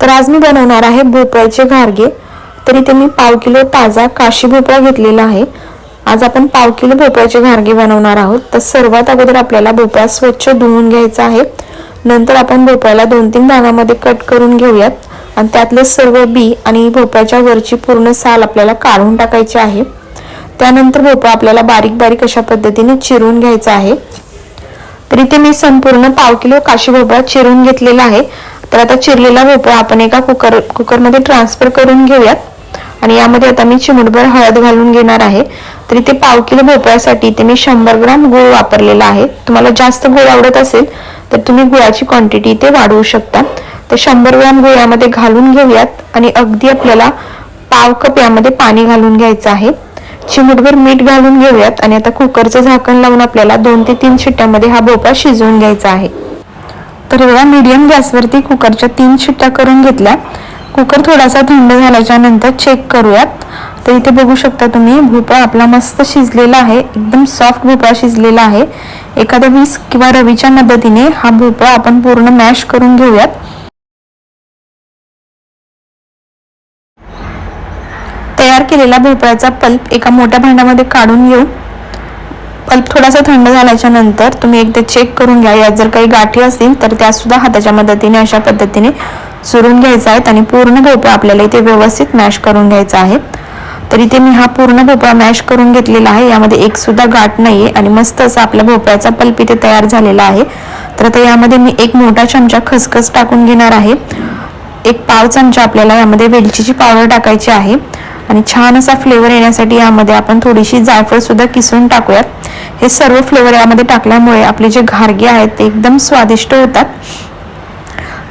तर आज मी बनवणार आहे भोपळ्याचे घारगे. तर इथे मी पाव किलो ताजा काशी भोपळा घेतलेला आहे. आज आपण पाव किलो भोपळ्याचे घारगे बनवणार आहोत. तर सर्वात अगोदर आपल्याला भोपळा स्वच्छ धुवून घ्यायचा आहे. नंतर आपण भोपळ्याला दोन तीन भागामध्ये कट करून घेऊयात. आणि त्यातले सर्व बी आणि भोपळ्याच्या वरची पूर्ण साल आपल्याला काढून टाकायची आहे. त्यानंतर भोपळा आपल्याला बारीक बारीक अशा पद्धतीने चिरून घ्यायचा आहे. तर इथे मी संपूर्ण पाव किलो काशी भोपळा चिरून घेतलेला आहे. तर आता चिरलेला भोपळा आपण एका कुकर कुकरमध्ये ट्रान्सफर करून घेऊयात. आणि यामध्ये आता मी चिमूटभर हळद घालून घेणार आहे. तर इथे पाव किलो भोपळ्यासाठी ते मी शंभर ग्राम गुळ वापरलेला आहे. तुम्हाला जास्त गुळ आवडत असेल तर तुम्ही गुळाची क्वांटिटी इथे वाढवू शकता. तर शंभर ग्राम गुळ यामध्ये घालून घेऊयात. आणि अगदी आपल्याला पाव कप यामध्ये पाणी घालून घ्यायचं आहे. चिमूटभर मीठ घालून घेऊयात. आणि आता कुकरचं झाकण लावून आपल्याला दोन ते तीन शिट्ट्यामध्ये हा भोपळा शिजवून घ्यायचा आहे. तर एवढ्या मीडियम गॅसवरती कुकरच्या तीन शिट्ट्या करून घेतल्या. कुकर थोडासा थंड झाल्याच्यानंतर चेक करूयात. तर इथे बघू शकता तुम्ही भोपळा आपला मस्त शिजलेला आहे. एकदम सॉफ्ट भोपळा शिजलेला आहे. एखाद्या वीस किंवा रवीच्या मदतीने हा भोपळा आपण पूर्ण मॅश करून घेऊयात. तयार केलेला भोपळ्याचा पल्प एका मोठ्या भांड्यामध्ये काढून घेऊन पल्प थोडासा थंड झाल्याच्यानंतर तुम्ही एकदा चेक करून घ्या. यात जर काही गाठी असतील तर त्या सुद्धा हाताच्या मदतीने अशा पद्धतीने चुरून घ्यायचा आहेत आणि पूर्ण भोपळा आपल्याला इथे व्यवस्थित मॅश करून घ्यायचा आहे. तर इथे मी हा पूर्ण भोपळा मॅश करून घेतलेला आहे. यामध्ये एक सुद्धा गाठ नाहीये आणि मस्त असा आपला भोपळ्याचा पल्प इथे तयार झालेला आहे. तर आता यामध्ये मी एक मोठा चमचा खसखस टाकून घेणार आहे. एक पाव चमचा आपल्याला यामध्ये वेलचीची पावडर टाकायची आहे. आणि छान असा फ्लेवर येण्यासाठी यामध्ये आपण थोडीशी जायफळ सुद्धा किसून टाकूयात. हे सर्व फ्लेवर यामध्ये टाकल्यामुळे आपले जे घारगे आहेत ते एकदम स्वादिष्ट होतात.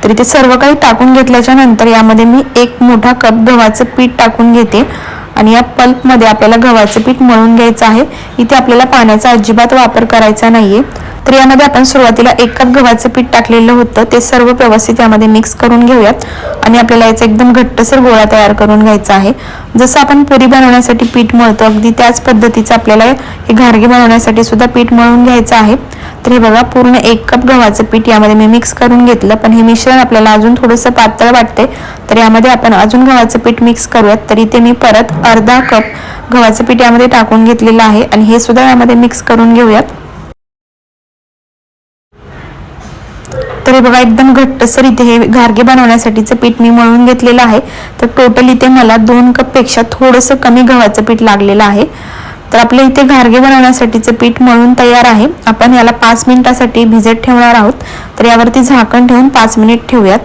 तर इथे सर्व काही टाकून घेतल्याच्या नंतर यामध्ये मी एक मोठा कप गव्हाचं पीठ टाकून घेते. आणि या पल्पमध्ये आपल्याला गव्हाचं पीठ मळून घ्यायचं आहे. इथे आपल्याला पाण्याचा अजिबात वापर करायचा नाहीये. तर यामध्ये आपण सुरुवातीला एक कप गव्हाचं पीठ टाकलेलं होतं. ते सर्व प्रवासी यामध्ये मिक्स करून घेऊयात. आणि आपल्याला याचा एकदम घट्टसर गोळा तयार करून घ्यायचा आहे. जसं आपण पुरी बनवण्यासाठी पीठ मळतो अगदी त्याच पद्धतीचं आपल्याला हे घारगे बनवण्यासाठी सुद्धा पीठ मळून घ्यायचं आहे. तर हे बघा पूर्ण एक कप गव्हाचं पीठ यामध्ये मी मिक्स करून घेतलं. पण हे मिश्रण आपल्याला अजून थोडंसं पातळ वाटते तर यामध्ये आपण अजून गव्हाचं पीठ मिक्स करूयात. तर इथे मी परत अर्धा कप गव्हाचं पीठ यामध्ये टाकून घेतलेलं आहे. आणि हे सुद्धा यामध्ये मिक्स करून घेऊयात. तर हे बघा एकदम घट्टसर इथे हे घारगे बनवण्यासाठीचं पीठ मी मळून घेतलेलं आहे. तर टोटल इथे मला दोन कपपेक्षा थोडंसं कमी गव्हाचं पीठ लागलेलं आहे. तर आपल्या इथे घारगे बनवण्यासाठीचं पीठ मळून तयार आहे. आपण याला पाच मिनिटासाठी भिजत ठेवणार आहोत. तर यावरती झाकण ठेवून पाच मिनिट ठेवूयात.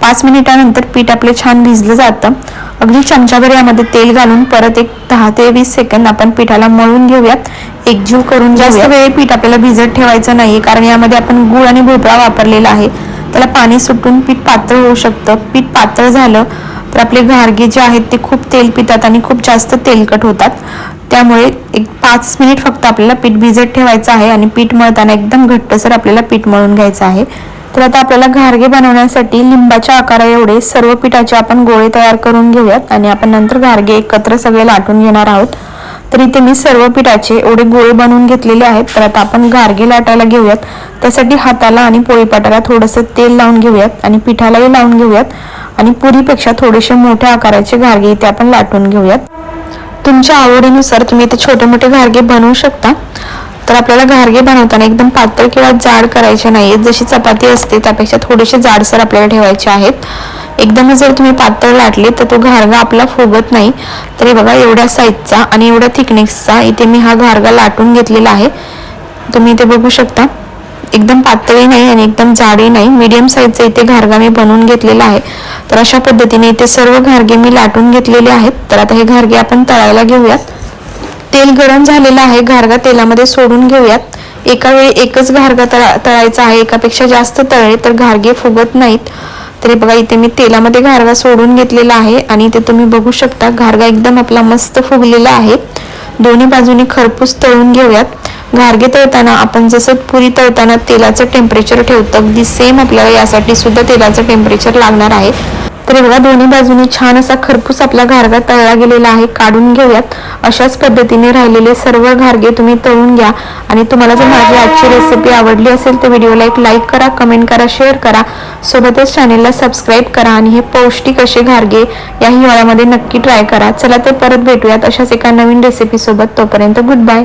पाच मिनिटानंतर पीठ आपले छान भिजलं जातं. अगदी चमचाभर यामध्ये तेल घालून परत एक दहा ते वीस सेकंद आपण पिठाला मळून घेऊयात. एकजीव करून जास्त वेळ पीठ आपल्याला भिजत ठेवायचं नाही कारण यामध्ये आपण गुळ आणि भोपळा वापरलेला आहे. त्याला पाणी सुटून पीठ पातळ होऊ शकतं. पीठ पातळ झालं तर आपले घारगे जे आहेत ते खूप तेल पितात आणि खूप जास्त तेलकट होतात. त्यामुळे एक पाच मिनिट फक्त आपल्याला पीठ भिजत ठेवायचं आहे आणि पीठ मळताना एकदम घट्टसर आपल्याला पीठ मळून घ्यायचं आहे. तर आता आपल्याला घारगे बनवण्यासाठी लिंबाच्या आकारा एवढे सर्व पिठाचे आपण गोळे तयार करून घेऊयात आणि आपण नंतर घारगे एकत्र सगळे लाटून घेणार आहोत. तर इथे मी सर्व पिठाचे एवढे गोळे बनवून घेतलेले आहेत तर आता आपण घारगे लाटायला घेऊयात. त्यासाठी हाताला आणि पोळीपाटाला थोडंसं तेल लावून घेऊयात आणि पिठालाही लावून घेऊयात. आणि पुरीपेक्षा थोडेसे मोठ्या आकाराचे घारगे इथे आपण लाटून घेऊयात. तुमच्या आवडीनुसार तुम्ही इथे छोटे मोठे घारगे बनवू शकता. तर आपल्याला घारगे बनवताना एकदम पातळ किंवा जाड करायचे नाहीत जशी चपाती असते त्यापेक्षा थोडेसे जाडसर आपल्याला ठेवायचे आहेत. एकदमच जर तुम्ही पातळ लाटले तर तो घारगा आपला फुगत नाही. तरी बघा एवढ्या साईजचा आणि एवढ्या थिकनेसचा इथे मी हा घारगा लाटून घेतलेला आहे. तुम्ही इथे बघू शकता. एकदम पातळी नाही आणि एकदम जाडी नाही. मीडियम साईजचा इथे घारगा मी बनवून घेतलेला आहे. तर अशा पद्धतीने इथे सर्व घारगे मी लाटून घेतलेले आहेत. तर आता हे घारगे आपण तळायला घेऊयात. तेल गरम झालेलं आहे. घारगा तेलामध्ये सोडून घेऊयात. एका वेळी एकच घारगा तळा तळायचा आहे. एकापेक्षा जास्त तळले तर घारगे फुगत नाहीत. तरी बघा इथे मी तेलामध्ये घारगा सोडून घेतलेला आहे आणि इथे तुम्ही बघू शकता घारगा एकदम आपला मस्त फुगलेला आहे. दोन्ही बाजूने खरपूस तळून घेऊयात. घारगे तळताना आपण जसं पुरी तळताना तेलाचं टेम्परेचर ठेवतो अगदी सेम आपल्याला यासाठी सुद्धा तेलाचं टेम्परेचर लागणार आहे. तरी बघा दोन्ही बाजूनी छान असा खरपूस आपला घारगा तळला गेलेला आहे काढून घेऊयात. अशाच पद्धतीने राहिलेले सर्व घारगे तुम्ही तळून घ्या. आणि तुम्हाला जर माझी आजची रेसिपी आवडली असेल तर व्हिडिओला एक लाईक करा कमेंट करा शेअर करा. सोबतच चॅनेलला सबस्क्राईब करा आणि हे पौष्टिक असे घारगे या हिवाळ्यामध्ये नक्की ट्राय करा. चला तर परत भेटूयात अशाच एका नवीन रेसिपी सोबत. तोपर्यंत गुड बाय